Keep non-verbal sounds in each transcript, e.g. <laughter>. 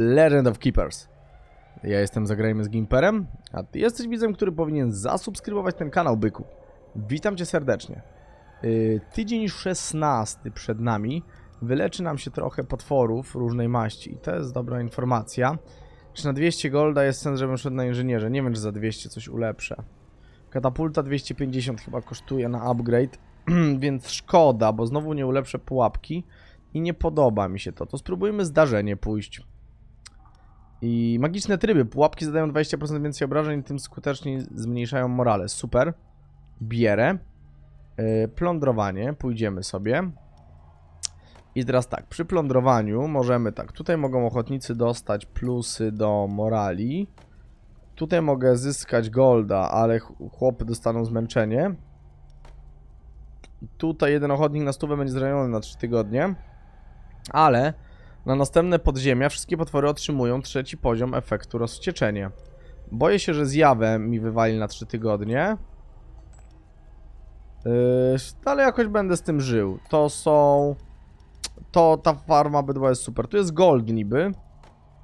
Legend of Keepers. Ja jestem Zagrajmy z Gimperem, a ty jesteś widzem, który powinien zasubskrybować ten kanał, byku. Witam cię serdecznie. Yy, tydzień 16 przed nami. Wyleczy nam się trochę potworów różnej maści i to jest dobra informacja. Czy na 200 golda jest sens, żebym szedł na inżynierze? Nie wiem, czy za 200 coś ulepszę. Katapulta 250 chyba kosztuje na upgrade, <clears throat> więc szkoda, bo znowu nie ulepszę pułapki i nie podoba mi się to. To spróbujmy zdarzenie pójść. I magiczne tryby. Pułapki zadają 20% więcej obrażeń, tym skuteczniej zmniejszają morale. Super. Bierę. Yy, plądrowanie. Pójdziemy sobie. I teraz tak, przy plądrowaniu możemy tak, tutaj mogą ochotnicy dostać plusy do morali. Tutaj mogę zyskać golda, ale ch- chłopy dostaną zmęczenie. Tutaj jeden ochotnik na stówę będzie zraniony na 3 tygodnie. Ale na następne podziemia wszystkie potwory otrzymują trzeci poziom efektu rozwścieczenie. Boję się, że zjawę mi wywali na 3 tygodnie. Yy, ale jakoś będę z tym żył. To są... To ta farma bydła jest super. Tu jest gold niby,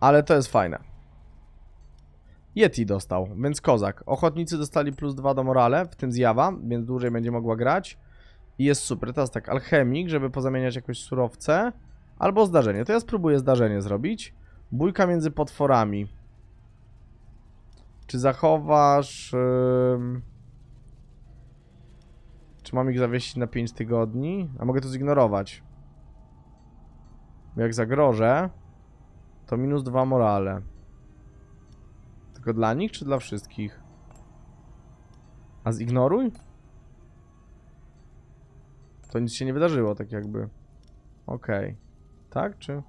ale to jest fajne. Yeti dostał, więc kozak. Ochotnicy dostali plus 2 do morale, w tym zjawa, więc dłużej będzie mogła grać. I jest super. Teraz tak, alchemik, żeby pozamieniać jakoś surowce. Albo zdarzenie. To ja spróbuję zdarzenie zrobić. Bójka między potworami. Czy zachowasz... ym, Czy mam ich zawiesić na 5 tygodni? A mogę to zignorować. Jak zagrożę, to minus 2 morale. Tylko dla nich, czy dla wszystkich? A zignoruj? To nic się nie wydarzyło, tak jakby. Okej. Tak, czy?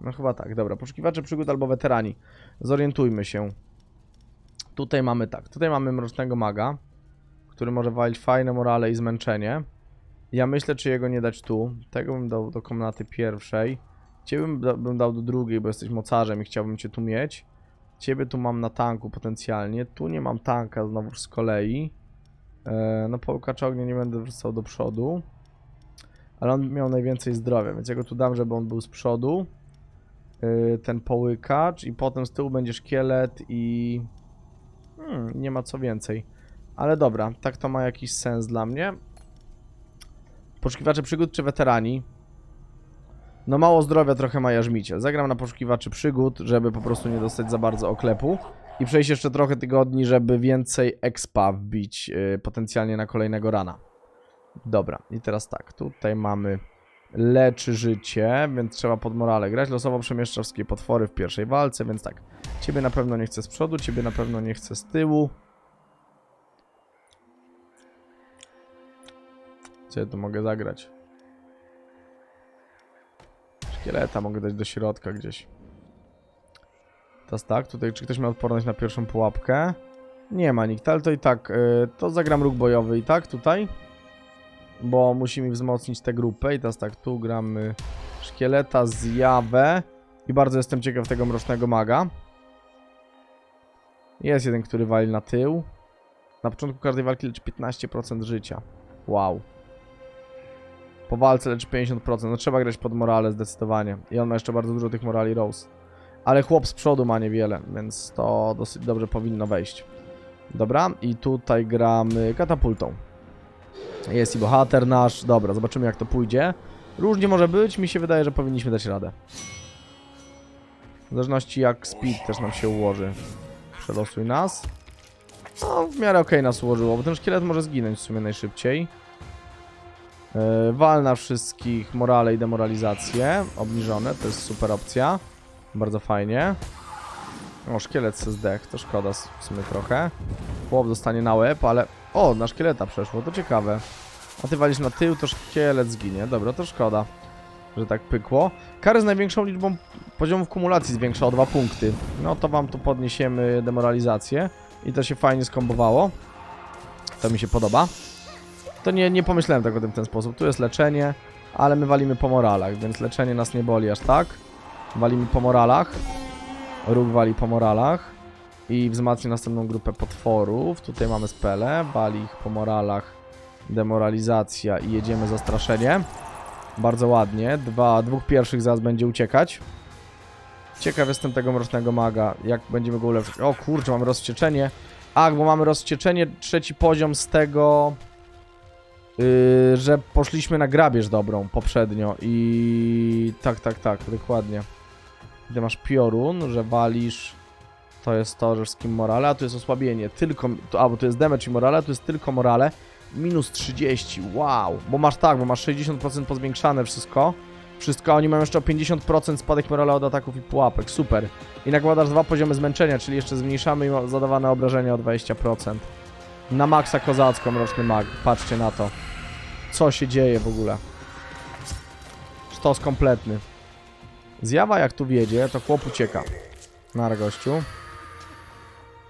No chyba tak, dobra. Poszukiwacze przygód albo weterani. Zorientujmy się. Tutaj mamy tak, tutaj mamy Mrocznego Maga, który może walić fajne morale i zmęczenie. Ja myślę, czy jego nie dać tu. Tego bym dał do komnaty pierwszej. Ciebie bym, bym dał do drugiej, bo jesteś mocarzem i chciałbym cię tu mieć. Ciebie tu mam na tanku potencjalnie. Tu nie mam tanka znowu z kolei. E, no połkacza ognia nie będę wrzucał do przodu. Ale on miał najwięcej zdrowia, więc ja go tu dam, żeby on był z przodu. Yy, ten połykacz i potem z tyłu będzie szkielet i... Hmm, nie ma co więcej. Ale dobra, tak to ma jakiś sens dla mnie. Poszukiwacze przygód czy weterani? No mało zdrowia trochę ma jarzmicie. Zagram na poszukiwaczy przygód, żeby po prostu nie dostać za bardzo oklepu. I przejść jeszcze trochę tygodni, żeby więcej expa wbić yy, potencjalnie na kolejnego rana. Dobra, i teraz tak, tutaj mamy leczy życie, więc trzeba pod morale grać. Losowo przemieszcza wszystkie potwory w pierwszej walce, więc tak. Ciebie na pewno nie chcę z przodu, ciebie na pewno nie chcę z tyłu. Co ja tu mogę zagrać? Szkieleta mogę dać do środka gdzieś. Teraz tak, tutaj czy ktoś ma odporność na pierwszą pułapkę? Nie ma nikt, ale to i tak, yy, to zagram róg bojowy i tak tutaj bo musimy wzmocnić tę grupę i teraz tak, tu gramy szkieleta, zjawę i bardzo jestem ciekaw tego mrocznego maga. Jest jeden, który wali na tył. Na początku każdej walki leczy 15% życia. Wow. Po walce leczy 50%. No trzeba grać pod morale zdecydowanie. I on ma jeszcze bardzo dużo tych morali Rose. Ale chłop z przodu ma niewiele, więc to dosyć dobrze powinno wejść. Dobra, i tutaj gramy katapultą. Jest i bohater nasz. Dobra, zobaczymy jak to pójdzie. Różnie może być, mi się wydaje, że powinniśmy dać radę. W zależności jak speed też nam się ułoży. Przelosuj nas. No, w miarę okej nas ułożyło, bo ten szkielet może zginąć w sumie najszybciej. Yy, wal na wszystkich morale i demoralizację. Obniżone, to jest super opcja. Bardzo fajnie. O, szkielet se zdech, to szkoda w sumie trochę. Chłop dostanie na łeb, ale... O, na szkieleta przeszło, to ciekawe. A ty walisz na tył, to szkielet zginie. Dobra, to szkoda, że tak pykło. Kary z największą liczbą poziomów kumulacji zwiększa o dwa punkty. No to wam tu podniesiemy demoralizację. I to się fajnie skombowało. To mi się podoba. To nie, nie pomyślałem tego w ten sposób. Tu jest leczenie, ale my walimy po moralach, więc leczenie nas nie boli aż tak. Walimy po moralach. Róg wali po moralach i wzmacnia następną grupę potworów. Tutaj mamy spele, wali ich po moralach, demoralizacja i jedziemy zastraszenie. Bardzo ładnie. Dwa, dwóch pierwszych zaraz będzie uciekać. Ciekaw jestem tego mrocznego maga, jak będziemy go ulepszyć. O kurczę, mamy rozcieczenie. Ach, bo mamy rozcieczenie, trzeci poziom z tego, yy, że poszliśmy na grabież dobrą poprzednio i tak, tak, tak, dokładnie. Gdy masz piorun, że walisz, to jest to, że wszystkim morale, a tu jest osłabienie, tylko, to, jest damage i morale, a tu jest tylko morale, minus 30, wow, bo masz tak, bo masz 60% pozwiększane wszystko, wszystko, a oni mają jeszcze o 50% spadek morale od ataków i pułapek, super. I nakładasz dwa poziomy zmęczenia, czyli jeszcze zmniejszamy im zadawane obrażenia o 20%. Na maksa kozacką mroczny mag, patrzcie na to. Co się dzieje w ogóle? Sztos kompletny. Zjawa jak tu wiedzie, to chłop ucieka. Na gościu.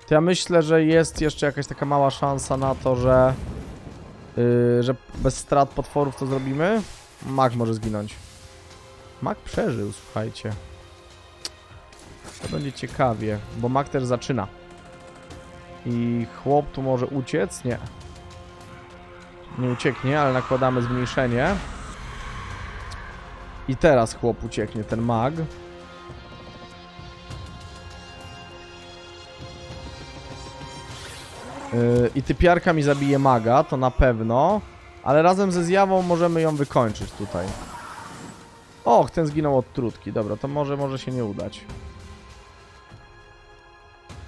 To ja myślę, że jest jeszcze jakaś taka mała szansa na to, że... Yy, że bez strat potworów to zrobimy. Mag może zginąć. Mag przeżył, słuchajcie. To będzie ciekawie, bo Mag też zaczyna. I chłop tu może uciec? Nie. Nie ucieknie, ale nakładamy zmniejszenie. I teraz chłop ucieknie, ten mag. Yy, I typiarka mi zabije maga, to na pewno. Ale razem ze zjawą możemy ją wykończyć tutaj. Och, ten zginął od trutki. Dobra, to może, może się nie udać.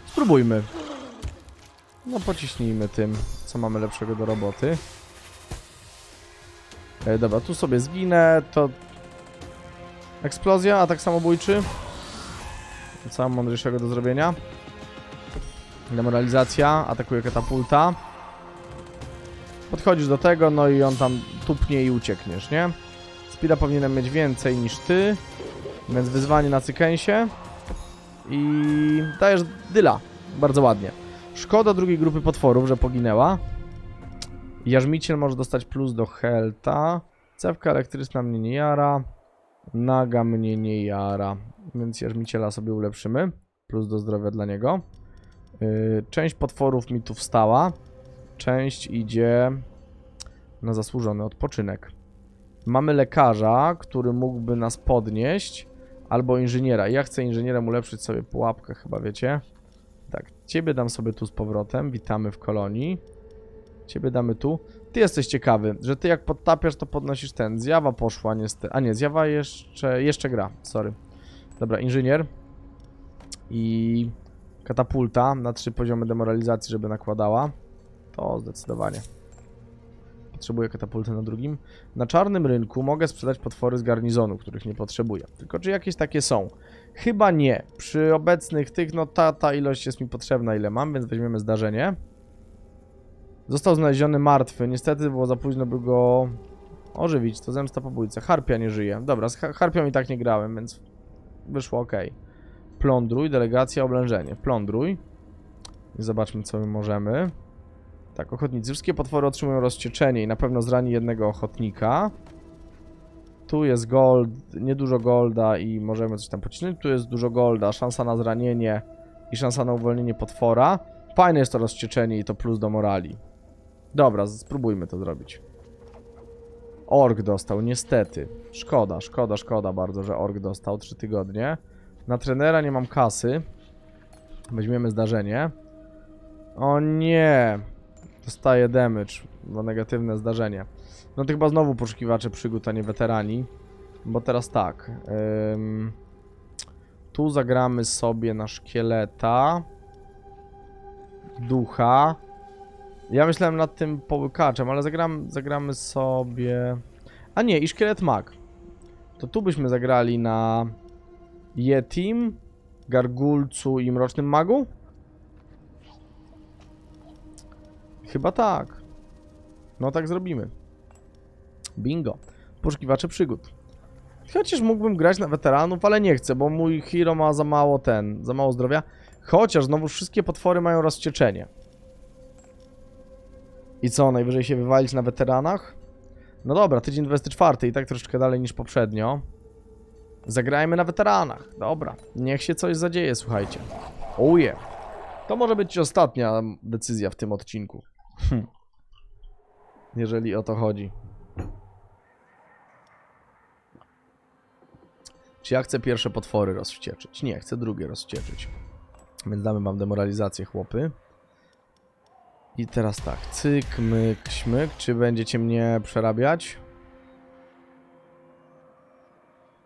Spróbujmy. No pociśnijmy tym, co mamy lepszego do roboty. E, dobra, tu sobie zginę, to... Eksplozja, atak samobójczy. Co mam mądrzejszego do zrobienia? Demoralizacja, atakuje katapulta. Podchodzisz do tego, no i on tam tupnie i uciekniesz, nie? Speeda powinienem mieć więcej niż ty, więc wyzwanie na cykensie. I dajesz dyla. Bardzo ładnie. Szkoda drugiej grupy potworów, że poginęła. Jarzmiciel może dostać plus do helta. Cewka elektryczna mnie nie jara. Naga mnie nie jara. Więc jarzmiciela sobie ulepszymy. Plus do zdrowia dla niego. Yy, część potworów mi tu wstała. Część idzie na zasłużony odpoczynek. Mamy lekarza, który mógłby nas podnieść, albo inżyniera. Ja chcę inżynierem ulepszyć sobie pułapkę, chyba wiecie. Tak, ciebie dam sobie tu z powrotem. Witamy w kolonii. Ciebie damy tu. Ty jesteś ciekawy, że ty jak podtapiasz, to podnosisz ten. Zjawa poszła niestety. A nie, zjawa jeszcze, jeszcze gra, sorry. Dobra, inżynier. I katapulta na trzy poziomy demoralizacji, żeby nakładała. To zdecydowanie. Potrzebuję katapulty na drugim. Na czarnym rynku mogę sprzedać potwory z garnizonu, których nie potrzebuję. Tylko czy jakieś takie są? Chyba nie. Przy obecnych tych, no ta, ta ilość jest mi potrzebna, ile mam, więc weźmiemy zdarzenie. Został znaleziony martwy. Niestety było za późno, by go ożywić. To zemsta pobójca. Harpia nie żyje. Dobra, z har- Harpią i tak nie grałem, więc wyszło ok. Plądruj, delegacja, oblężenie. Plądruj. I zobaczmy, co my możemy. Tak, ochotnicy. Wszystkie potwory otrzymują rozcieczenie i na pewno zrani jednego ochotnika. Tu jest gold, niedużo golda i możemy coś tam pocisnąć. Tu jest dużo golda, szansa na zranienie i szansa na uwolnienie potwora. Fajne jest to rozcieczenie i to plus do morali. Dobra, spróbujmy to zrobić. Ork dostał, niestety. Szkoda, szkoda, szkoda bardzo, że Ork dostał 3 tygodnie. Na trenera nie mam kasy. Weźmiemy zdarzenie. O nie! Dostaje damage za negatywne zdarzenie. No to chyba znowu poszukiwacze przygód, a nie weterani. Bo teraz tak. ym, tu zagramy sobie na szkieleta. Ducha. Ja myślałem nad tym połykaczem, ale zagram, zagramy sobie... A nie, i szkielet mag. To tu byśmy zagrali na Yetim, Gargulcu i Mrocznym Magu? Chyba tak. No tak zrobimy. Bingo. Poszukiwacze przygód. Chociaż mógłbym grać na weteranów, ale nie chcę, bo mój hero ma za mało ten, za mało zdrowia. Chociaż znowu wszystkie potwory mają rozcieczenie. I co, najwyżej się wywalić na weteranach? No dobra, tydzień 24 i tak troszeczkę dalej niż poprzednio. Zagrajmy na weteranach. Dobra, niech się coś zadzieje, słuchajcie. Oje. To może być ostatnia decyzja w tym odcinku. Hm. Jeżeli o to chodzi. Czy ja chcę pierwsze potwory rozwścieczyć? Nie, chcę drugie rozwścieczyć. Więc damy wam demoralizację, chłopy. I teraz tak, cyk, myk, śmyk. Czy będziecie mnie przerabiać?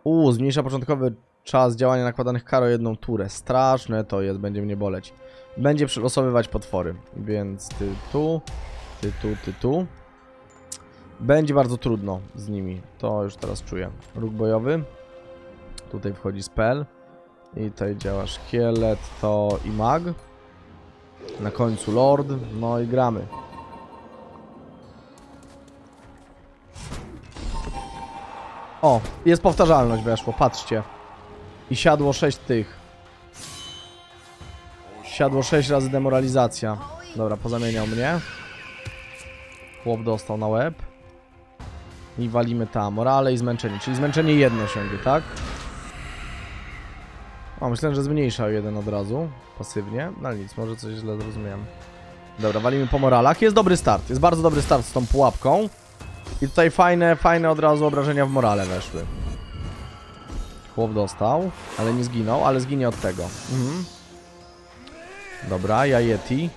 Uuu, zmniejsza początkowy czas działania nakładanych kar o jedną turę. Straszne to jest, będzie mnie boleć. Będzie przylosowywać potwory, więc ty tu, ty tu, ty tu. Będzie bardzo trudno z nimi, to już teraz czuję. Róg bojowy. Tutaj wchodzi spell. I tutaj działa szkielet, to i mag. Na końcu lord, no i gramy. O, jest powtarzalność weszło, patrzcie. I siadło 6 tych. Siadło 6 razy demoralizacja. Dobra, pozamieniał mnie. Chłop dostał na łeb. I walimy tam. Morale i zmęczenie. Czyli zmęczenie jedno sięgnie, tak? O, myślałem, że zmniejszał jeden od razu. Pasywnie. No nic, może coś źle zrozumiałem. Dobra, walimy po moralach. Jest dobry start. Jest bardzo dobry start z tą pułapką. I tutaj fajne, fajne od razu obrażenia w morale weszły. Chłop dostał, ale nie zginął, ale zginie od tego. Mhm. Dobra, Jajeti.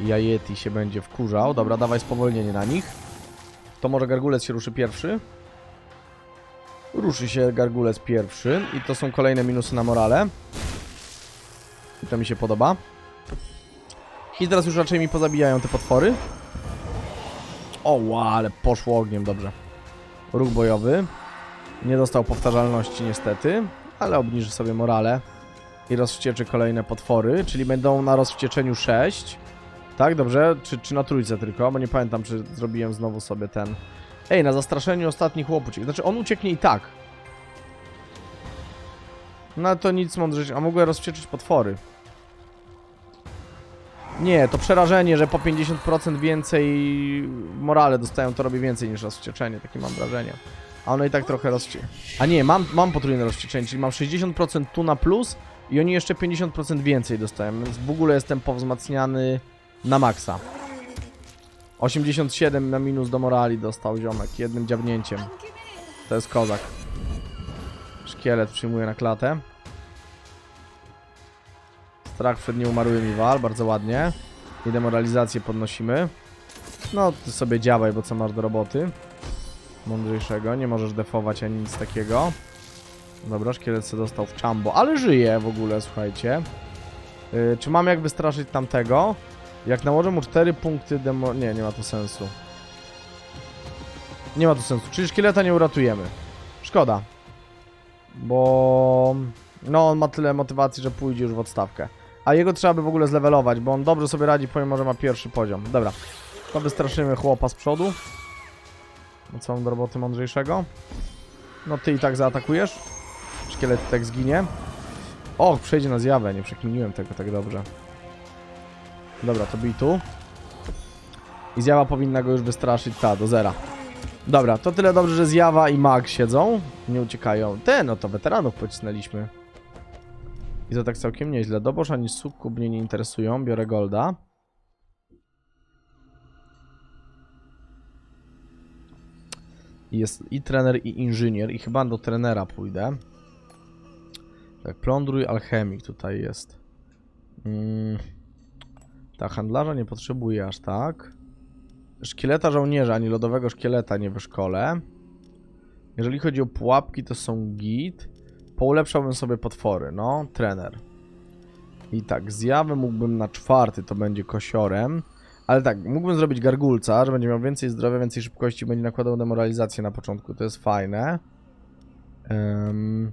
Jajeti się będzie wkurzał. Dobra, dawaj spowolnienie na nich. To może Gargulec się ruszy pierwszy? Ruszy się Gargulec pierwszy i to są kolejne minusy na morale. I to mi się podoba. I teraz już raczej mi pozabijają te potwory. O, ale poszło ogniem, dobrze. Ruch bojowy. Nie dostał powtarzalności niestety, ale obniży sobie morale i rozwścieczy kolejne potwory, czyli będą na rozwścieczeniu 6. Tak, dobrze? Czy, czy na trójce tylko? Bo nie pamiętam, czy zrobiłem znowu sobie ten... Ej, na zastraszeniu ostatni chłop uciekł. Znaczy, on ucieknie i tak. No to nic mądrze. A mogłem rozwścieczyć potwory. Nie, to przerażenie, że po 50% więcej morale dostają, to robi więcej niż rozwścieczenie, takie mam wrażenie. A ono i tak trochę rozwście... A nie, mam, mam potrójne rozwścieczenie, czyli mam 60% tu na plus i oni jeszcze 50% więcej dostają, więc w ogóle jestem powzmacniany na maksa. 87 na minus do morali dostał ziomek, jednym dziabnięciem. To jest kozak. Szkielet przyjmuje na klatę. Strach przed nieumarłymi wal, bardzo ładnie. I demoralizację podnosimy. No, ty sobie działaj, bo co masz do roboty? Mądrzejszego, nie możesz defować ani nic takiego. Dobra, szkielet sobie dostał w czambo, ale żyje w ogóle, słuchajcie. Yy, czy mam jak wystraszyć tamtego? Jak nałożę mu 4 punkty demo... Nie, nie ma to sensu. Nie ma to sensu, czyli szkieleta nie uratujemy. Szkoda. Bo... No, on ma tyle motywacji, że pójdzie już w odstawkę. A jego trzeba by w ogóle zlevelować, bo on dobrze sobie radzi, pomimo, że ma pierwszy poziom. Dobra. To wystraszymy chłopa z przodu. No co mam do roboty mądrzejszego? No ty i tak zaatakujesz. Szkielet tak zginie. Och, przejdzie na zjawę, nie przekminiłem tego tak dobrze. Dobra, to bij tu. I zjawa powinna go już wystraszyć, ta, do zera. Dobra, to tyle dobrze, że zjawa i mag siedzą. Nie uciekają. Te, no to weteranów pocisnęliśmy. I to tak całkiem nieźle. Dobosz ani sukub mnie nie interesują. Biorę golda. Jest i trener, i inżynier. I chyba do trenera pójdę. Tak, plądruj alchemik tutaj jest. Mm. Ta handlarza nie potrzebuje aż tak. Szkieleta żołnierza, ani lodowego szkieleta nie wyszkolę. Jeżeli chodzi o pułapki, to są git. Poulepszałbym sobie potwory, no, trener. I tak, zjawy mógłbym na czwarty, to będzie kosiorem. Ale tak, mógłbym zrobić gargulca, że będzie miał więcej zdrowia, więcej szybkości, będzie nakładał demoralizację na początku, to jest fajne. Ym...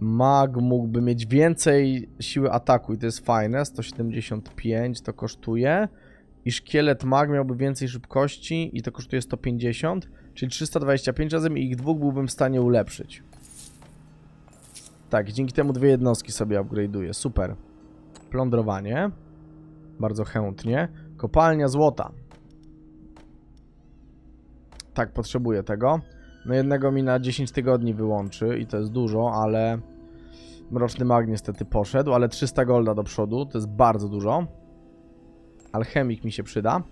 Mag mógłby mieć więcej siły ataku i to jest fajne, 175 to kosztuje. I szkielet mag miałby więcej szybkości i to kosztuje 150, czyli 325 razem i ich dwóch byłbym w stanie ulepszyć. Tak, dzięki temu dwie jednostki sobie upgrade'uję, super. Plądrowanie, bardzo chętnie. Kopalnia złota. Tak, potrzebuję tego. No jednego mi na 10 tygodni wyłączy i to jest dużo, ale... Mroczny mag niestety poszedł, ale 300 golda do przodu, to jest bardzo dużo. Alchemik mi się przyda.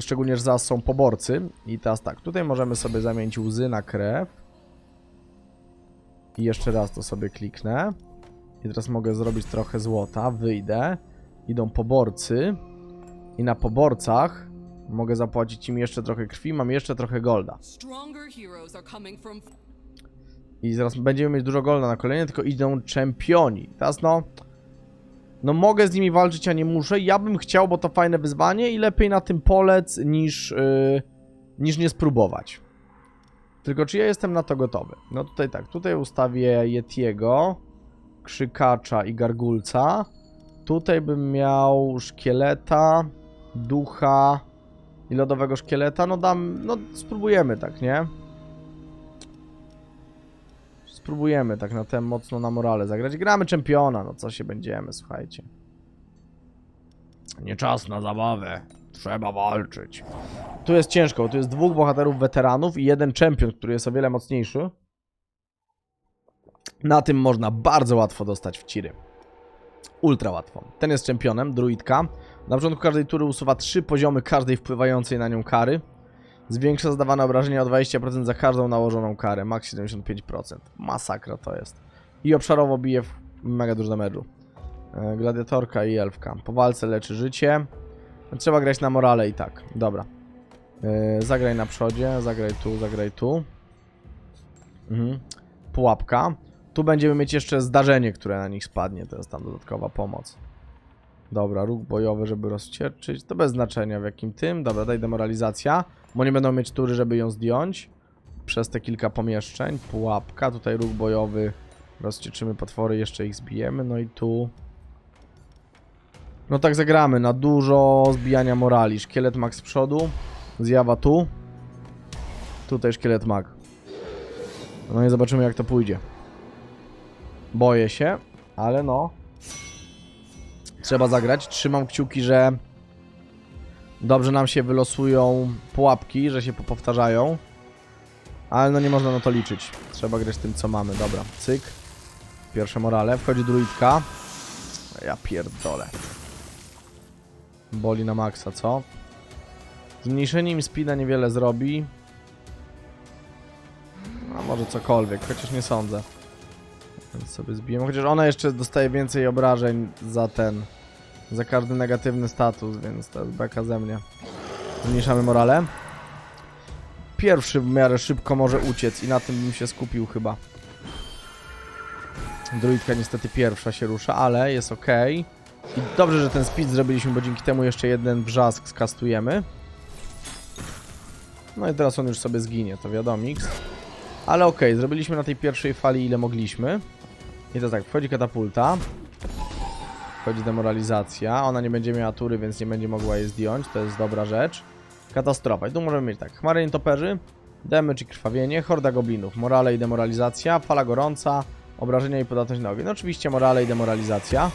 Szczególnie, że zaraz są poborcy. I teraz tak, tutaj możemy sobie zamienić łzy na krew. I jeszcze raz to sobie kliknę. I teraz mogę zrobić trochę złota, wyjdę. Idą poborcy. I na poborcach mogę zapłacić im jeszcze trochę krwi, mam jeszcze trochę golda. I zaraz będziemy mieć dużo golda na kolejne, tylko idą czempioni. Teraz no... No mogę z nimi walczyć, a nie muszę. Ja bym chciał, bo to fajne wyzwanie i lepiej na tym polec niż, yy, niż nie spróbować. Tylko czy ja jestem na to gotowy? No tutaj tak, tutaj ustawię Yetiego, Krzykacza i Gargulca. Tutaj bym miał Szkieleta, Ducha i Lodowego Szkieleta. No dam, no spróbujemy tak, nie? Spróbujemy tak na tem mocno na morale zagrać. Gramy czempiona, no co się będziemy, słuchajcie. Nie czas na zabawę. Trzeba walczyć. Tu jest ciężko, tu jest dwóch bohaterów weteranów i jeden czempion, który jest o wiele mocniejszy. Na tym można bardzo łatwo dostać w ciry. Ultra łatwo. Ten jest czempionem, druidka. Na początku każdej tury usuwa trzy poziomy każdej wpływającej na nią kary. Zwiększa zadawane obrażenia o 20% za każdą nałożoną karę, max 75%. Masakra to jest. I obszarowo bije w mega dużo damage'u. E, Gladiatorka i elfka. Po walce leczy życie. Trzeba grać na morale i tak. Dobra. E, Zagraj na przodzie, zagraj tu, zagraj tu. Mhm. Pułapka. Tu będziemy mieć jeszcze zdarzenie, które na nich spadnie. To jest tam dodatkowa pomoc. Dobra, róg bojowy, żeby rozcieczyć. To bez znaczenia w jakim tym. Dobra, daj demoralizacja. Bo nie będą mieć tury, żeby ją zdjąć. Przez te kilka pomieszczeń. Pułapka. Tutaj róg bojowy. Rozcieczymy potwory, jeszcze ich zbijemy. No i tu... No tak zagramy. Na dużo zbijania morali. Szkielet mag z przodu. Zjawa tu. Tutaj szkielet mag. No i zobaczymy jak to pójdzie. Boję się, ale no. Trzeba zagrać. Trzymam kciuki, że dobrze nam się wylosują pułapki, że się popowtarzają. Ale no nie można na to liczyć. Trzeba grać tym, co mamy. Dobra, cyk. Pierwsze morale. Wchodzi druidka. Ja pierdolę. Boli na maksa, co? Zmniejszenie im speeda niewiele zrobi. A może cokolwiek, chociaż nie sądzę. Więc sobie zbijemy. Chociaż ona jeszcze dostaje więcej obrażeń za ten. Za każdy negatywny status, więc to jest beka ze mnie. Zmniejszamy morale. Pierwszy w miarę szybko może uciec i na tym bym się skupił chyba. Druidka niestety pierwsza się rusza, ale jest ok. I dobrze, że ten speed zrobiliśmy, bo dzięki temu jeszcze jeden wrzask skastujemy. No i teraz on już sobie zginie, to wiadomiks. Ale ok, zrobiliśmy na tej pierwszej fali ile mogliśmy. I to tak, wchodzi katapulta. Wchodzi demoralizacja. Ona nie będzie miała tury, więc nie będzie mogła jej zdjąć. To jest dobra rzecz. Katastrofa. I tu możemy mieć tak. Chmary nietoperzy, damage i krwawienie, horda goblinów, morale i demoralizacja, fala gorąca, obrażenia i podatność na ogień. No oczywiście morale i demoralizacja.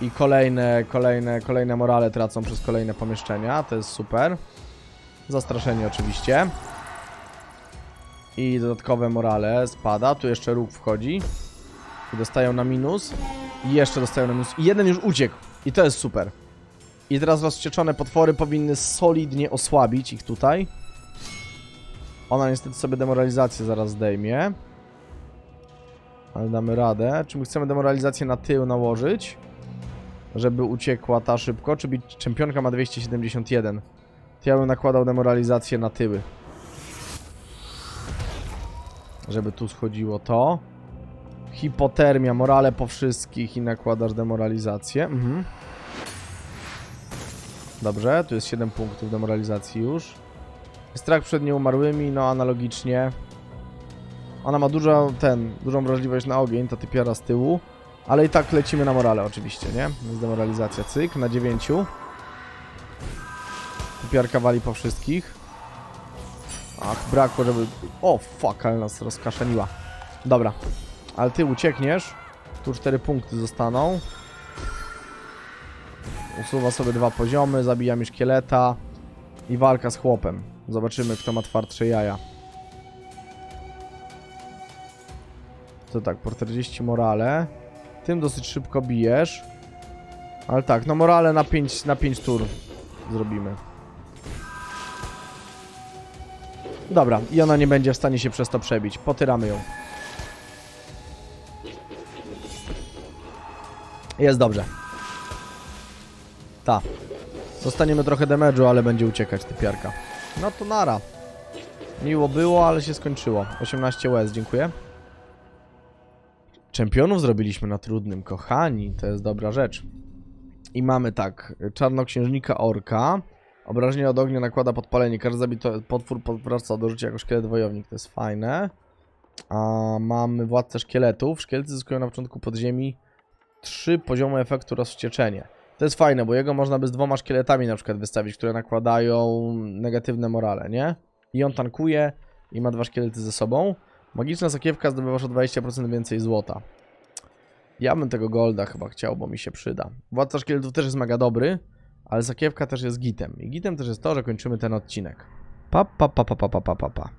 I kolejne, kolejne, kolejne morale tracą przez kolejne pomieszczenia. To jest super. Zastraszenie oczywiście. I dodatkowe morale spada. Tu jeszcze róg wchodzi. I dostają na minus. I jeszcze dostają na minus. I jeden już uciekł. I to jest super. I teraz rozcieczone potwory powinny solidnie osłabić ich tutaj. Ona niestety sobie demoralizację zaraz zdejmie. Ale damy radę. Czy my chcemy demoralizację na tył nałożyć? Żeby uciekła ta szybko? Czy czempionka ma 271? To ja bym nakładał demoralizację na tyły. Żeby tu schodziło to. Hipotermia, morale po wszystkich i nakładasz demoralizację. Mhm. Dobrze, tu jest 7 punktów demoralizacji już. Strach przed nieumarłymi, no analogicznie. Ona ma dużo, ten, dużą wrażliwość na ogień, to typiara z tyłu. Ale i tak lecimy na morale oczywiście, nie? Jest demoralizacja, cyk, na 9. Typiarka wali po wszystkich. Ach, brakło, żeby... O, fuck, ale nas rozkaszaniła. Dobra, ale ty uciekniesz. Tu 4 punkty zostaną. Usuwa sobie dwa poziomy, zabija mi szkieleta. I walka z chłopem. Zobaczymy, kto ma twardsze jaja. To tak, po 40 morale. Tym dosyć szybko bijesz. Ale tak, no morale na 5, na 5 tur. zrobimy. Dobra, i ona nie będzie w stanie się przez to przebić. Potyramy ją. Jest dobrze. Ta. Dostaniemy trochę damage'u, ale będzie uciekać typiarka. No to nara. Miło było, ale się skończyło. 18 łez, dziękuję. Czempionów zrobiliśmy na trudnym, kochani. To jest dobra rzecz. I mamy tak, czarnoksiężnika orka. Obrażenie od ognia nakłada podpalenie. Każdy zabity potwór powraca do życia jako szkielet wojownik. To jest fajne. A mamy władcę szkieletów. Szkielety zyskują na początku podziemi trzy poziomy efektu rozwścieczenie. To jest fajne, bo jego można by z dwoma szkieletami na przykład wystawić, które nakładają negatywne morale, nie? I on tankuje i ma dwa szkielety ze sobą. Magiczna sakiewka zdobywasz o 20% więcej złota. Ja bym tego golda chyba chciał, bo mi się przyda. Władca szkieletów też jest mega dobry, ale sakiewka też jest gitem. I gitem też jest to, że kończymy ten odcinek. Pa, pa, pa, pa, pa, pa, pa, pa.